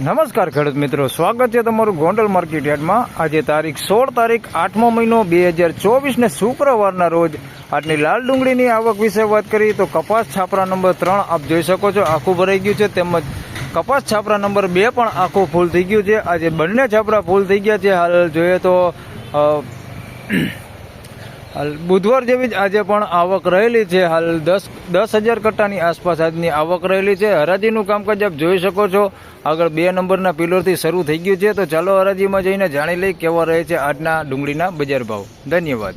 નમસ્કાર ખેડૂત મિત્રો. સ્વાગત છે તમારું ગોંડલ માર્કેટ યાર્ડમાં. આજે તારીખ સોળ તારીખ આઠમો મહિનો બે હજાર ચોવીસને શુક્રવારના રોજ આજની લાલ ડુંગળીની આવક વિશે વાત કરીએ તો કપાસ છાપરા નંબર ત્રણ આપ જોઈ શકો છો, આખું ભરાઈ ગયું છે. તેમજ કપાસ છાપરા નંબર બે પણ આખું ફૂલ થઈ ગયું છે. આજે બંને છાપરા ફૂલ થઈ ગયા છે. હાલ જોઈએ તો હાલ બુધવાર જેવી જ આજે પણ આવક રહેલી છે. હાલ દસ દસ હજાર કટ્ટાની આસપાસ આજની આવક રહેલી છે. હરાજીનું કામકાજ આપ જોઈ શકો છો. આગળ બે નંબરના પિલરથી શરૂ થઈ ગયું છે. તો ચાલો હરાજીમાં જઈને જાણી લઈ કેવા રહે છે આજના ડુંગળીના બજાર ભાવ. ધન્યવાદ.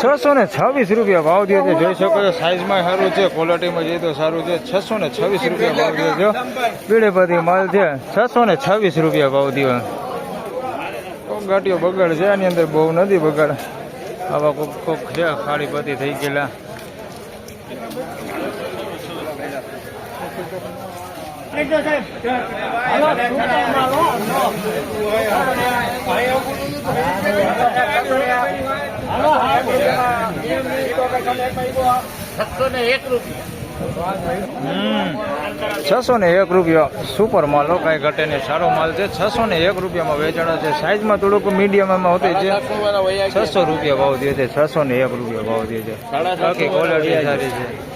છસો ને છવ્વીસ રૂપિયા ભાવ દે જોઈ શકો છો સાઈઝમાં સારું છે ક્વોલિટીમાં જઈએ તો સારું છે. છસો ને છવ્વીસ રૂપિયા ભાવ દે છે બીડે માલ છે, છસો ને છવ્વીસ રૂપિયા ભાવ દે. કોક ગાંઠીઓ બગાડ છે, આની અંદર બહુ નથી બગાડ. આવા કોક કોક છે ખાડી પતી થઈ ગયેલા. એક રૂપિયા છસો ને એક રૂપિયા સુપર માલ કાંઈ ઘટે ને સારો માલ છે. છસો ને એક રૂપિયામાં વેચાણો છે સાઇઝમાં થોડુંક મીડિયમમાં હોતી છે. છસો રૂપિયા ભાવ દે છે. છસો ને એક રૂપિયા ભાવ દે છે. બાકી ક્વોલિટી સારી છે.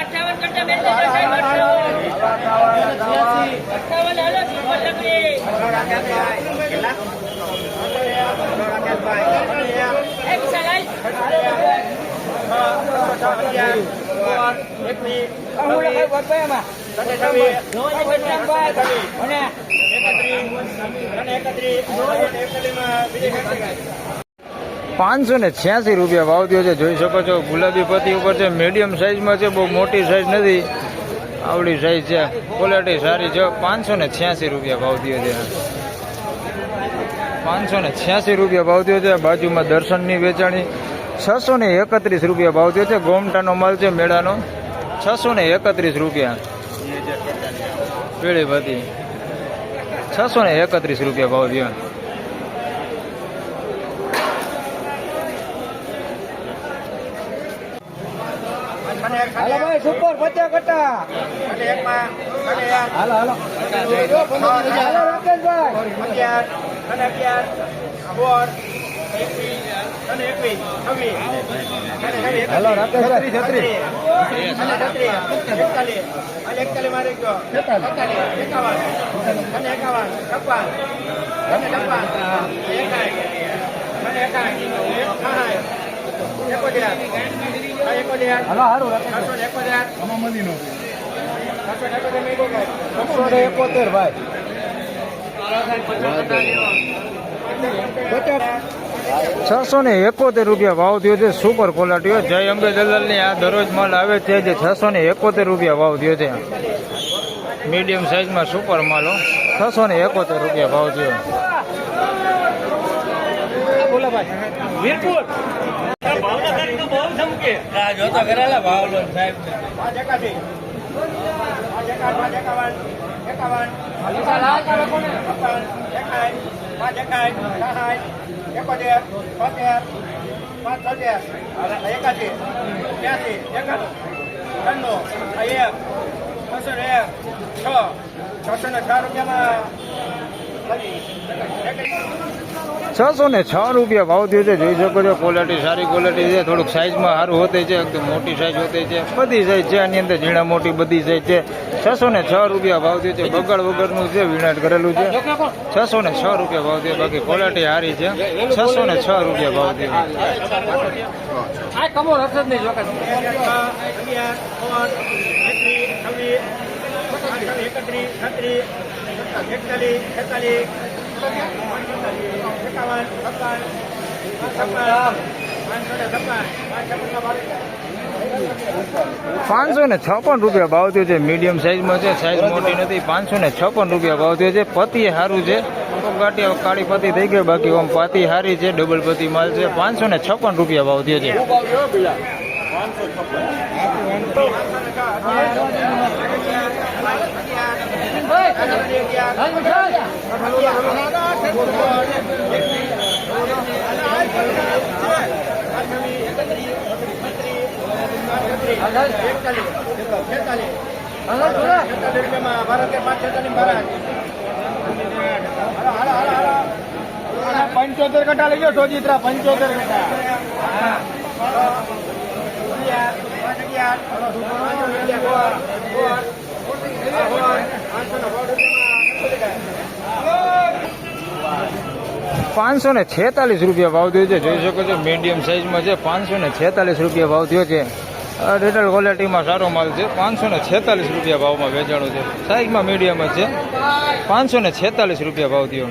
અઠાવન કરતા સાહેબ અઠાવન. હાલો એકત્રીસ. એકત્રીસ. પાંચસો ને છ્યાસી રૂપિયા ભાવ થયો છે. જોઈ શકો છો, ગુલાબી પતી ઉપર છે મીડિયમ સાઇઝમાં છે, બહુ મોટી સાઇઝ નથી. આવડી સાઇઝ છે. ક્વોલિટી સારી છે. પાંચસો ને છ્યાસી રૂપિયા ભાવ થયો છે. પાંચસો ને છ્યાસી રૂપિયા ભાવ થયો છે. બાજુમાં દર્શનની વેચાણી. છસો ને એકત્રીસ રૂપિયા ભાવ થયો છે. ગોમટાનો માલ છે મેળાનો. છસો ને એકત્રીસ રૂપિયા. પીળી પતિ. છસો ને એકત્રીસ રૂપિયા ભાવ થયો હાલો પચાસ કટ્ટા હાલો હાલો હાલો રાકેશભાઈ હાલો રાકેશભાઈ છત્રીસ હાલો રાકેશભાઈ છસો ને એકોતેર ભાઈ છસો ને એકોતેર રૂપિયા ભાવ થયો છે. સુપર ક્વોલિટીઓ જય અંબે દલાલની આ દરરોજ માલ આવે છે જે છસો ને એકોતેર રૂપિયા ભાવ થયો છે. મીડિયમ સાઇઝમાં સુપર માલ. છસો ને એકોતેર રૂપિયા ભાવ થયો. બોલા ભાઈ. વીરપુર? એકોતેર તોતેર પાંચ તોતેર એકાસી ત્યાસી એકાણું ત્રણું એક છસો ને એક છ છસો ને છ રૂપિયામાં છસો ને છ રૂપિયા ભાવ થયો છે. જોઈ શકો છો ક્વોલિટી સારી ક્વોલિટી છે. થોડુંક સાઇઝમાં સારું હોતે છે, એકદમ મોટી સાઇઝ હોતે છે. બધી સાઇઝ છે, આની અંદર ઝીણા મોટી બધી સાઇઝ છે. છસો ને છ રૂપિયા ભાવ થયો છે. બગાડ વગરનું છે વિનાટ કરેલું છે. છસો ને છ રૂપિયા ભાવ થયો. બાકી ક્વોલિટી સારી છે. છસો ને છ રૂપિયા ભાવ થયો. એકત્રીસ છત્રીસ પાંચસો ને છપ્પન રૂપિયા ભાવ થયો છે. મીડિયમ સાઈઝમાં છે સાઈઝ મોટી નથી. પાંચસો ને છપ્પન રૂપિયા ભાવ થયો છે. પતિ સારું છે. ગાંઠિયા કાળી પતિ થઈ ગઈ બાકી આમ પાતી સારી છે. ડબલ પતિ માલ છે. પાંચસો ને છપ્પન રૂપિયા ભાવ થયો છે. પંચોતેર કટા લઈ જાઓ સોજીત્રા પંચોતેર કટા. પાંચસો ને છેતાલીસ રૂપિયા ભાવ થયો છે. જોઈ શકો છો મીડિયમ સાઇઝમાં છે. પાંચસો ને છેતાલીસ રૂપિયા ભાવ થયો છે. રિટેલ ક્વોલિટીમાં સારો માલ છે. પાંચસો ને છેતાલીસ રૂપિયા ભાવમાં વેચાણો છે. સાઇઝમાં મીડિયમ જ છે. પાંચસો ને છેતાલીસ રૂપિયા ભાવ થયો.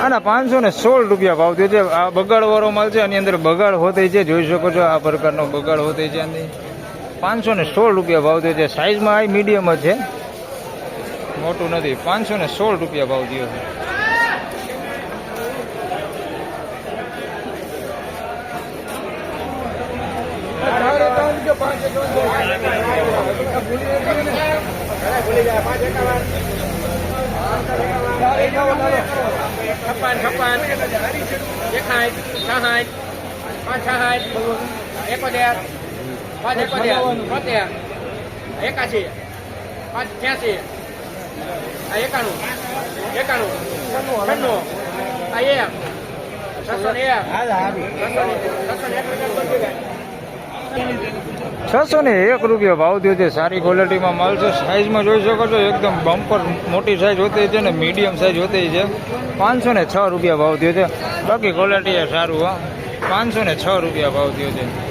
આના પાંચસો ને સોળ રૂપિયા ભાવ થયો છે. આ બગાડવાળો માલ છે, આની અંદર બગાડ હોતે છે. જોઈ શકો છો આ પ્રકારનો બગાડ હોતે છે આની. પાંચસો ને સોળ રૂપિયા ભાવ થયો છે. સાઈઝમાં આ મીડિયમ જ છે. મોટું નથી. પાંચસો ને સોળ રૂપિયા ભાવ થયો છે. છપ્પન છપ્પન એકાઠ સાઠ પાંચ સાઠ એકોતેર પાંચ એકોતેર તોતેર એકાશી પાંચ છ્યાસી આ એકાણું એકાણું છન્નું આ એક છસો ને એક છસો ને એક. છસો ને એક રૂપિયા ભાવ થયો છે. સારી ક્વોલિટીમાં માલ છે. સાઈઝમાં જોઈ શકો છો, એકદમ બમ્પર મોટી સાઈઝ હોતી છે ને મીડિયમ સાઈઝ હોતી છે. પાંચસો ને છ રૂપિયા ભાવ થયો છે. બાકી ક્વોલિટી સારું, હા. પાંચસો ને છ રૂપિયા ભાવ થયો છે.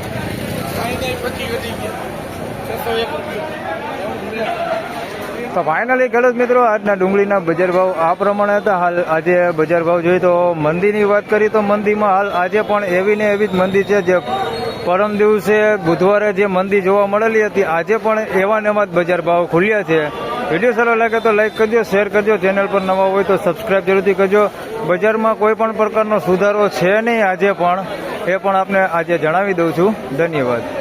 તો ફાઇનલી ખેડૂત મિત્રો, આજના ડુંગળીના બજાર ભાવ આ પ્રમાણે હતા. હાલ આજે બજાર ભાવ જોઈએ તો મંદીની વાત કરીએ તો મંદીમાં હાલ આજે પણ એવી ને એવી જ મંદી છે જે પરમ દિવસે બુધવારે જે મંદી જોવા મળેલી હતી, આજે પણ એવા ને એવા જ બજાર ભાવ ખુલ્યા છે. વીડિયો સારો લાગે તો લાઇક કરજો, શેર કરજો, ચેનલ પર નવા હોય તો સબસ્ક્રાઇબ જરૂરથી કરજો. બજારમાં કોઈ પણ પ્રકારનો સુધારો છે નહીં આજે પણ, એ પણ આપને આજે જણાવી દઉં છું. ધન્યવાદ.